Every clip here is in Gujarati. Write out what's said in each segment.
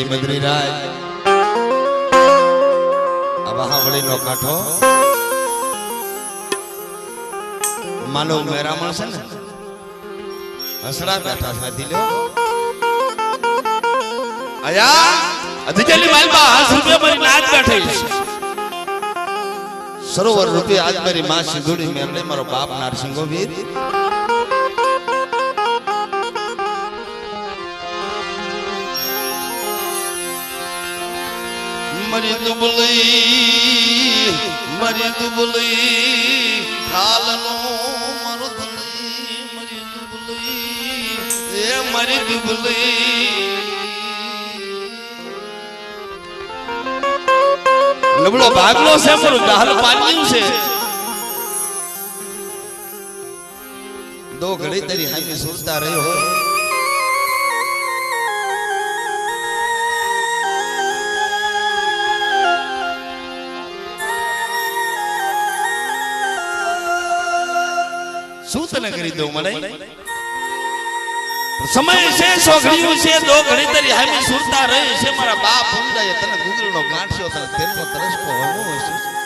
અદરી મદરી રાજ આ વહાવળીનો કાંઠો. માનવ મેરામણ છે ને. હસડા બેઠા છે દિલ્યો અયા અધિકારી માલમાં હાથ રૂપિયા મારી નાચ બેઠી સરોવર રૂપે આજ મારી માં સિંધુડી મેરડે મારો બાપ નારસિંગો વીર. મરી દુબલી મરી દુબલી ખાલનો મરી દુબલી એ મરી દુબળી નબળો ભાગલો છે, પણ ગાહલ પાડ્યું છે. દો ઘડી તારી હામી સુરતા રહ્યો. તને કરી દઉં મને સમય છે સોઘડીયું છે દો ઘડી તરી હામી સુરતા રહે છે મારા બાપ સમજાય તને ગુગલનો ગાંઠ્યો તને તેલનો તરસકો હમો હશે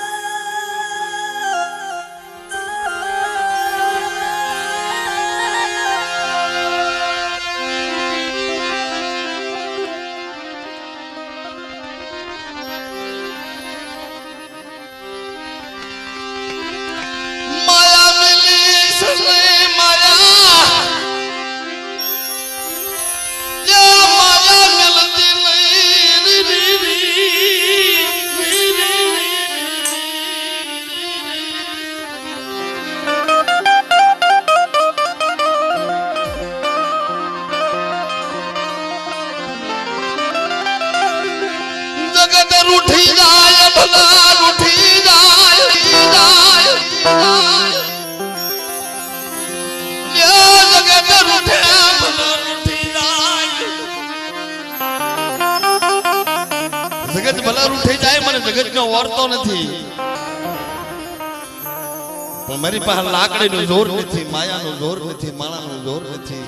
પણ મારી પાસે લાકડીનું જોર નથી માયાનું જોર નથી માળાનું જોર નથી.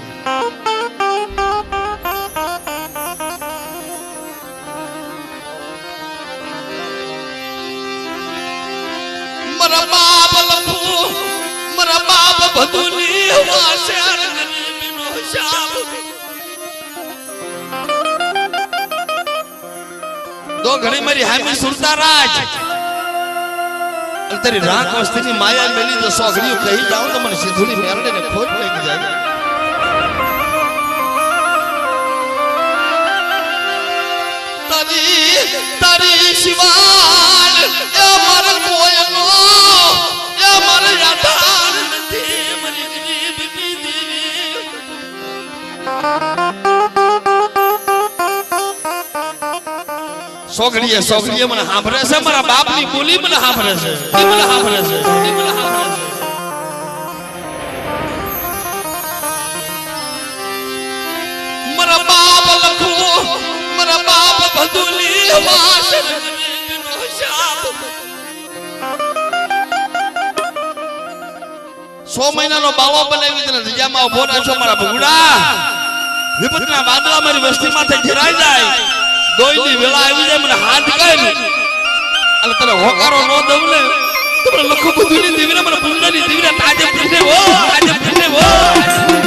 મારા બાપ લખુ મારા બાપ બધુની વાસે ગરીબીનો શાપ દો ઘણી મારી હામી સુરતા રાજ. અને તારી રાખ વસ્તીની માયા મેલી જો સોગડીઓ કહી જાઉં તો મને સિંધુડી મેરડે ને ખોજ લઈ જાય. તારી તારી શિવાલ, એ માર કોયનો, એ મારા યાદાર નથી. સોગડીએ સોગડીએ મને સાંભળે છે? મારા બાપની બોલી મને સાંભળે છે? મને સાંભળે છે? મને સાંભળે છે? મારા બાપ લખો મારા બાપ ભદુલી વાસ ગરીબનો શાપ. સો મહિનાનો બાવો બનાવી તને રજામાં ઊભો રાખ્યો મારા ભગુડા? વિપતના વાદળા મારી વસ્તીમાંથી ઘેરાઈ જાય. દોઈની વેળા આવી જાય, મને હાથ કરી અને તને હોકારો ન દઉં ને તમને લખું બધું બધું દેવીને મને પુંજાની દેવીને તાજે પૂછે હો તાજે પૂછે હો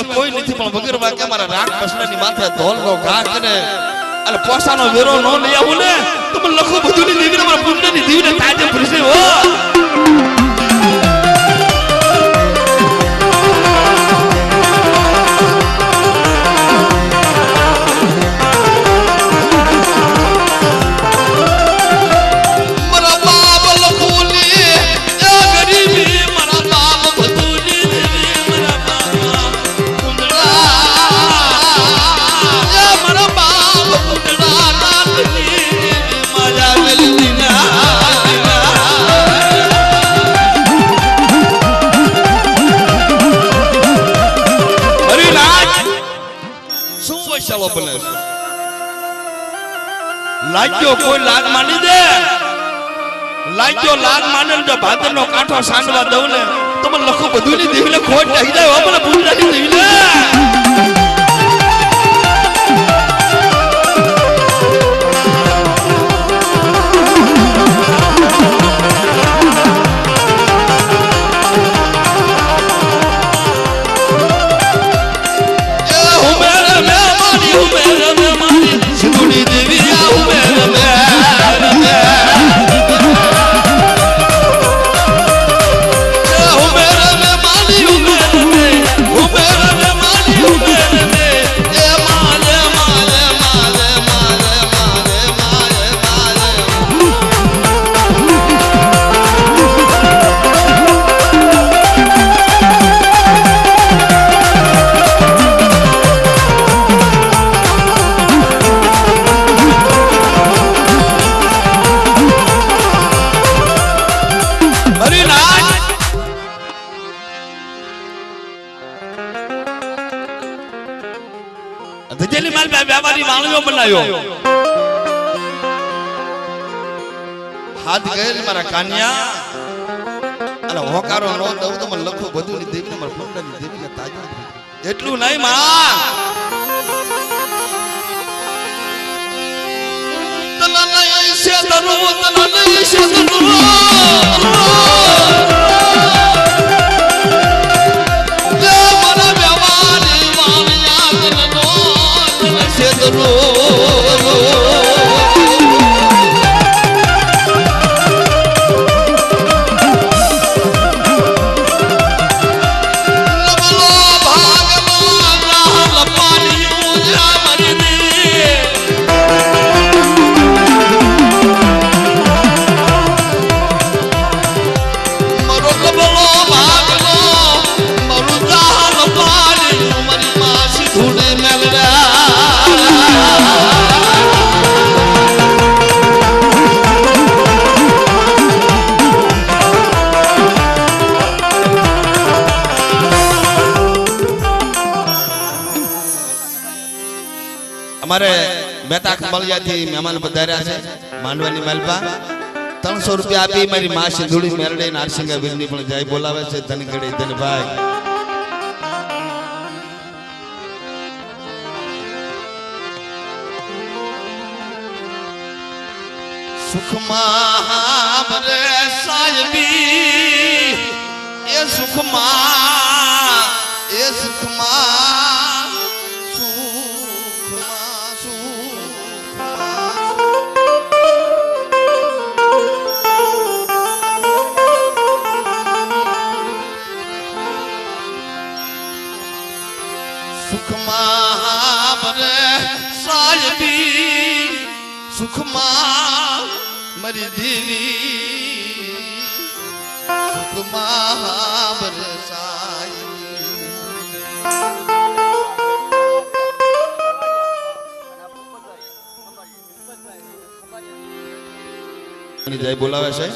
સિવાય કોઈ નથી, પણ વગર વાગે મારા રાગ કૃષ્ણની માથે ઢોલનો ઘા કરે. અને પોસાનો વેરો ન લઈ આવું ને, તો લખો બધું ની દીવીને મારા પુણ્યની દીવીને તાજે ભરશે, હો. સાંડવા દઉં ને, તો મને લખો બધું ની દેવીને ખોટ થઈ જાય મને ભૂલ નાખી દેવીને ધજેલી માલ વ્યાપારી વાણિયો બનાવ્યો હાથ ગયેલ મારા કાન્યા. અને હોકારો નો દઉં તો મને લખો બધું ની દેવી મારા પંડની દેવી ને તાજો એટલું નહીં, માં. તલા નહીં છે તરુ તલા નહીં છે તનો ખમલિયાથી મહેમાન પધાર્યા છે. માંડવાની માલપા, ત્રણસો રૂપિયા આપી મારી માસી સિંધુડી મેરડે નારસિંગા વીરની પણ જાય બોલાવે છે ધનગડે ધનભાઈ. સુખમાં સાહેબી જય બોલાવે છે?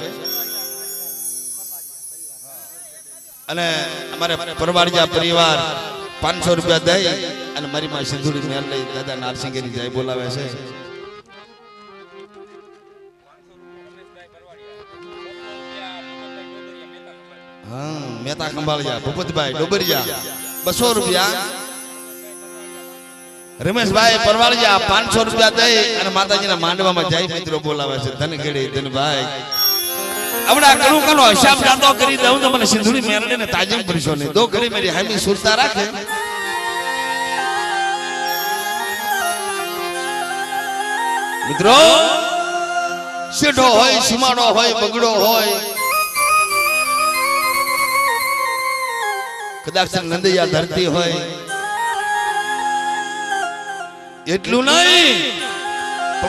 અને અમારે પરવાડિયા પરિવાર પાંચસો રૂપિયા દઈ અને મારી માં સિંધુડી મેલ લઈ દાદા નારસિંગેરી જય બોલાવે છે. હા મહેતા ખંભાળિયા, ભૂપતભાઈ ડોબરિયા, બસો રૂપિયા. રમેશભાઈ પરવાળિયા પાંચસો રૂપિયા દઈ અને માતાજીના માંડવામાં જાય મિત્રો બોલાવે છે. ધન ધનભાઈ. હોય, સીમાડો હોય, બગડો હોય, કદાચ નંદૈયા ધરતી હોય એટલું નહીં.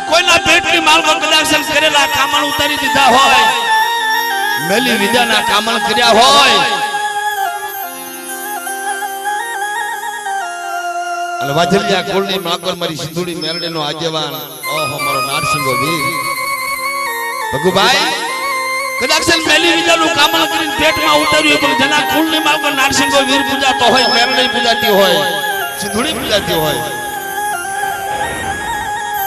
કોઈના પેટની માલકો કદાચ કરેલા કામણ ઉતારી દીધા હોય, મેલી વિદ્યાના કામણ કર્યા હોય. અને વાજલિયા ગોળની માકોર મારી સિંધુડી મેરડેનો આગેવાન. ઓહો, મારો નારસિંહો વીર. ભગુભાઈ, કદાચ મેલી વિદ્યાનું કામણ કરીને પેટમાં ઉતાર્યું પણ જેના કુળની માલકો નારસિંહો વીર પૂજાતો હોય, મેરડે પૂજાતી હોય, સિંધુડી પૂજાતી હોય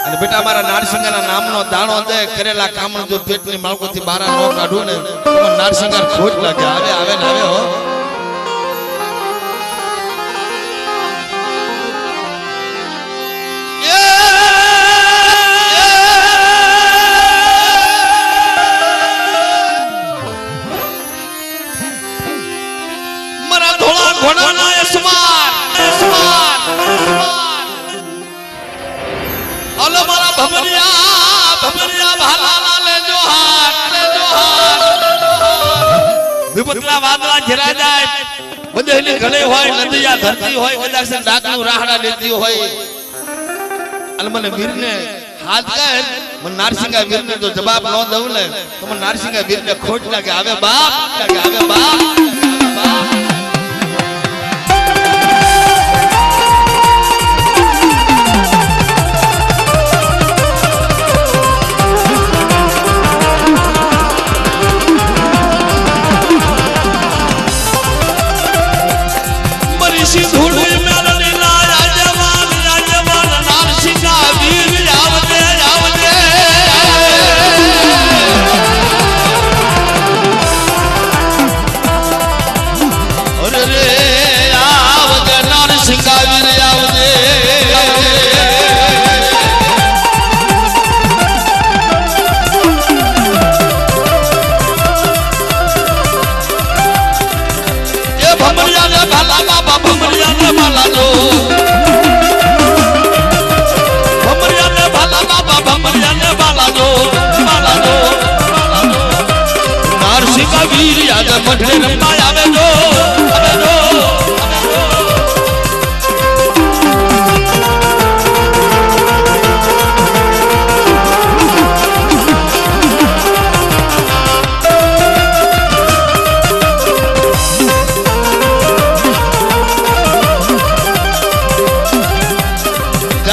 અને બેટા મારા નારસિંગાના નામનો દાણો દે, કરેલા કામણ જો પેટની માળકોથી બહાર ન કાઢું ને નારસિંગાર ખોટ લાગે આવે આવે ને આવે હો. વિપતના વાદળા ઘેરા જાય. બધેલી ગળે હોય, નદીયા ધરતી હોય કદાચ ડાકનું રાહડા લેતી હોય. અને મને વીરને હાથ કહે મને નારસિંગા વીરને જો જવાબ ન દઉં ને, તો મને નારસિંગા વીરને ખોટ લાગે. આવે બાપ, લાગે, આવે બાપ બાપ.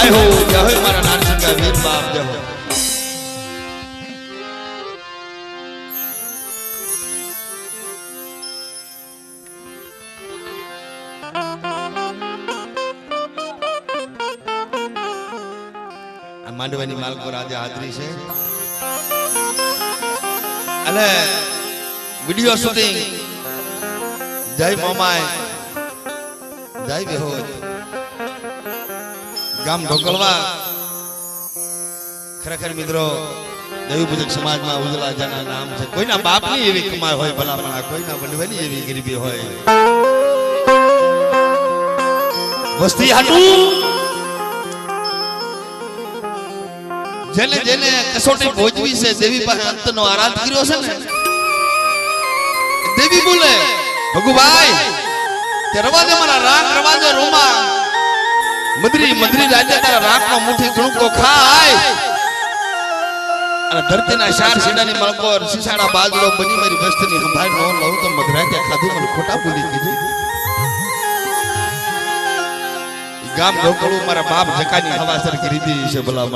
જય મારા નારસિંગા વીર બાપ, જય હો. માંડવાની માલકો આજે હાજરી છે. અને વીડિયો શૂટિંગ જય મોમાય જય વિહોજ ગામ ઢોકળવા. ખરેખર મિત્રો દેવી સમાજમાં ઉજળા નામ છે. કોઈના બાપની એવી કમાઈ હોય, ભલામણા, કોઈના વડવાની એવી ગરીબી હોય. વસ્તી હાટું. જેને જેને કસોટી ભોજવી છે, દેવી પાસે અંતનો આરાધ કર્યો છે ને, દેવી બોલે, ભગુભાઈ, તે રવાજે મારા રાગ રવાજે રોમા મદરી મદરી રાજા તારા રાતનો મુઠી ગુણકો ખાય. અને ધરતીના ચાર સીડાની મળકો સીસાડા બાજરો બની મારી વસ્તીની સંભાળ ન લઉં તો મધરાતે ખાધું મને ખોટા બોલી ઈ ગામ ઢોકળું મારા બાપ જકાની હવાસર કરી દીધી છે ભલા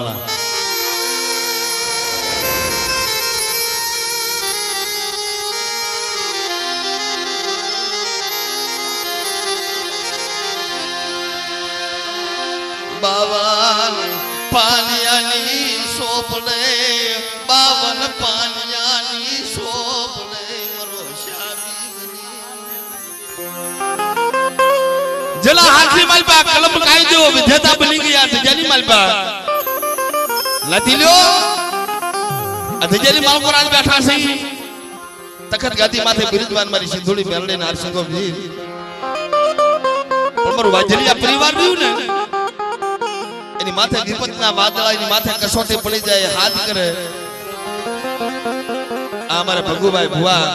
જેલા હાથી માલપા કલમ કાયદો, વિધેતા બની ગયા ધજાની માલપા નથી લ્યો. આ ધજાની માલકો રાજ બેઠા છે. તખત ગાદી માથે બિરુદવાન મારી સિંધુડી મેલડે ને આરસિંગો વીર. પણ મારું વાજલિયા પરિવાર રહ્યું ને, એની માથે વિપતના વાદળા, એની માથે કસોટી પડી જાય, હાથ કરે. આ અમારા ભગુભાઈ ભુવા,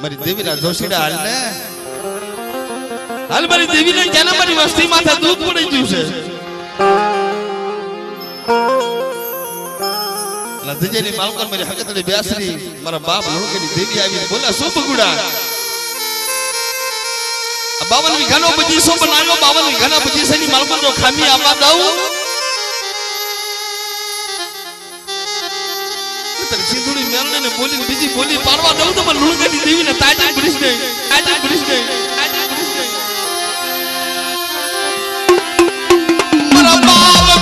મારી દેવીના જોશીડા હાલ ને હાલ મારી દેવીને ક્યાં મારી વસ્તી માથે દૂધ પડી ગયું છે. નદીજેની માલકર મારી હકતડી બેસરી, મારા બાપ લુણકેની દેવી આવી બોલા શું બગુડા બાવન વીઘાનો બગીચો બનાવ્યો બાવન વીઘાના બગીચાની માલકર જો ખામી આપવા દઉં? બોલી બીજી બોલી પાડવા દઉં તો મને લુણકેની દેવીને તાજી બ્રિજ નહીં તાજી બ્રિજ ને મારા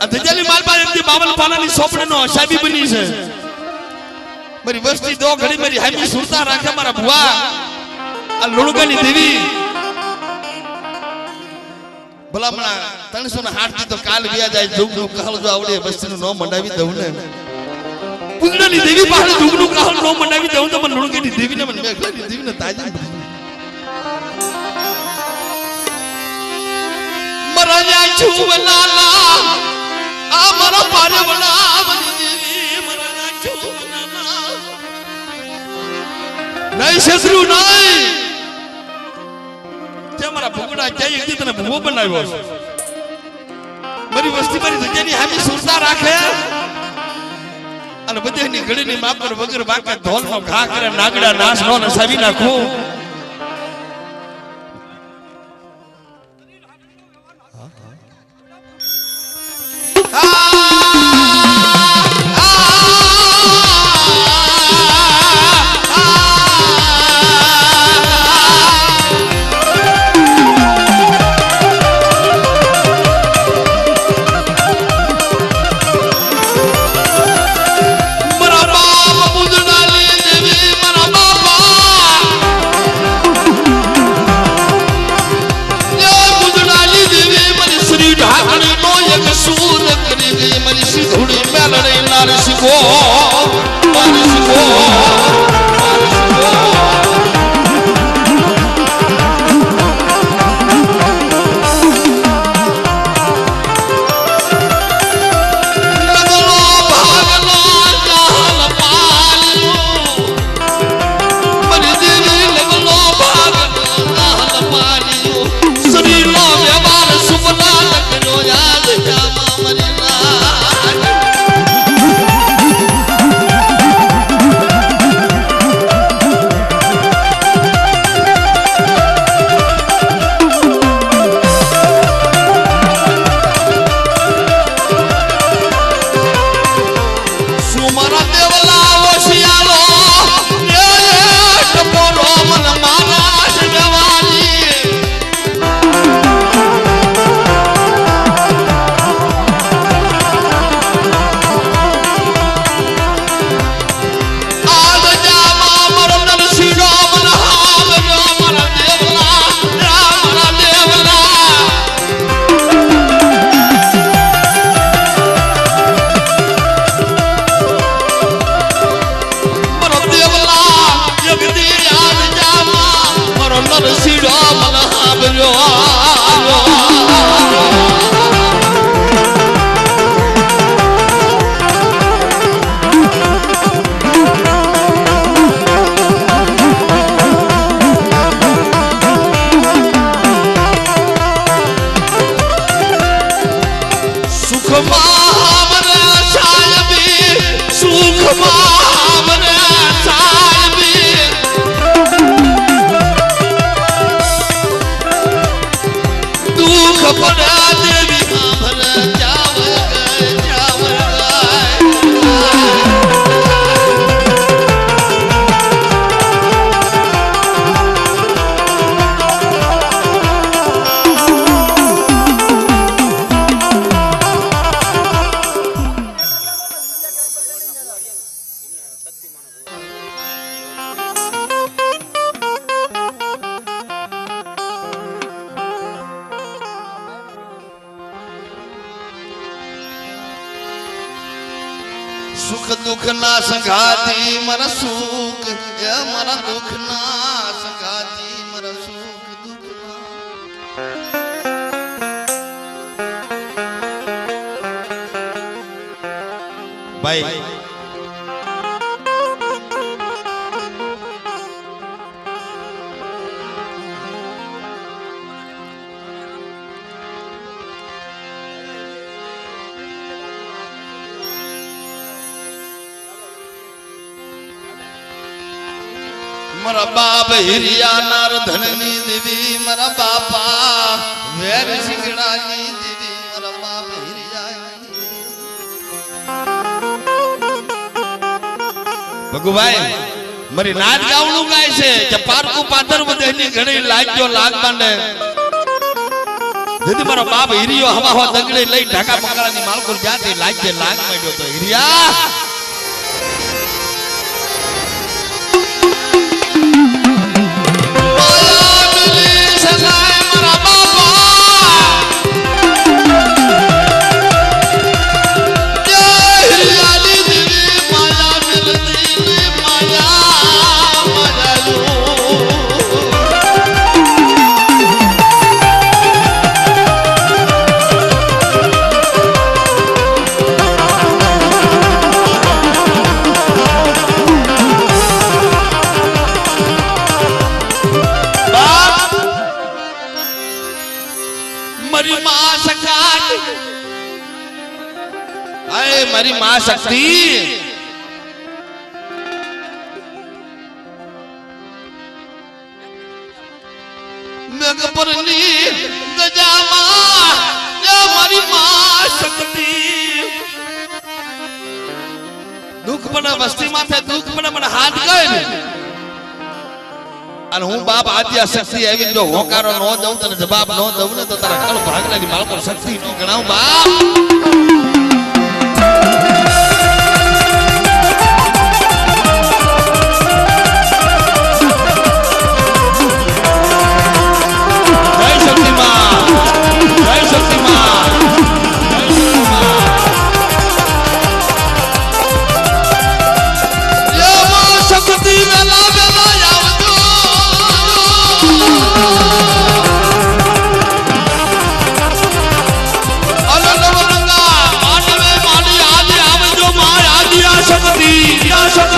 ધજાલી માલપા એમથી બાવન પાનાની સોપડીનો સાબી બની છે. મારી વસ્તી દો ઘડી મારી હામી સુરતા રાખે મારા ભુવા. આ લુણગાની દેવી. ભલામણા ત્રણસો ને હાથ તો કાલ વ્યા જાય જુગનું કહલ જો આવડે વસ્તી નું નો મંડાવી દઉં ને. કુંડળની દેવી પાસે જુગનું કહલ નો મંડાવી દઉં તો મને લુણગાની દેવી ને મને મેઘલાની દેવી ને તાજી મરાજા છુવલાલા આ મારા છુવલાલા નહીં શત્રુ, નહીં. તે મારા ભૂગડા ક્યાંય એકદી તને ભૂવો બનાવ્યો છે? મારી વસ્તી મારી જગ્યાની હામી સુરતા રાખે. અને બધાની ઘડીની માપર વગર બાકા ધોલનો ઘા કરે, નાગડા નાશ નો સાવી નાખું ભાઈ મારા બાપ હિરિયા નાર ધનની દેવી મારા બાપા વેર સિંગડાની દેવી. ભગુભાઈ, મારી નાચ ગાવણું ગાય છે કે પારકું પાદર બધેની ઘણી લાગ્યો લાગ માંડે. જેથી મારો બાપ હિરિયો હવા હવા દંગડી લઈ ઢાકા પકડાની માલકુર જ્યાંથી લાગ્ય લાગ માંડ્યો તો હિરિયા દુઃખ પણ વસ્તી માથે દુઃખ મને મને હાથ ગઈ અને હું બાપ આદ્યા શક્તિ આવી જો હોકારો નો દઉં તને, જવાબ નો દઉં ને, તો તારા કળ ભાગલાની માલકો શક્તિ નો ગણાવ બાપ.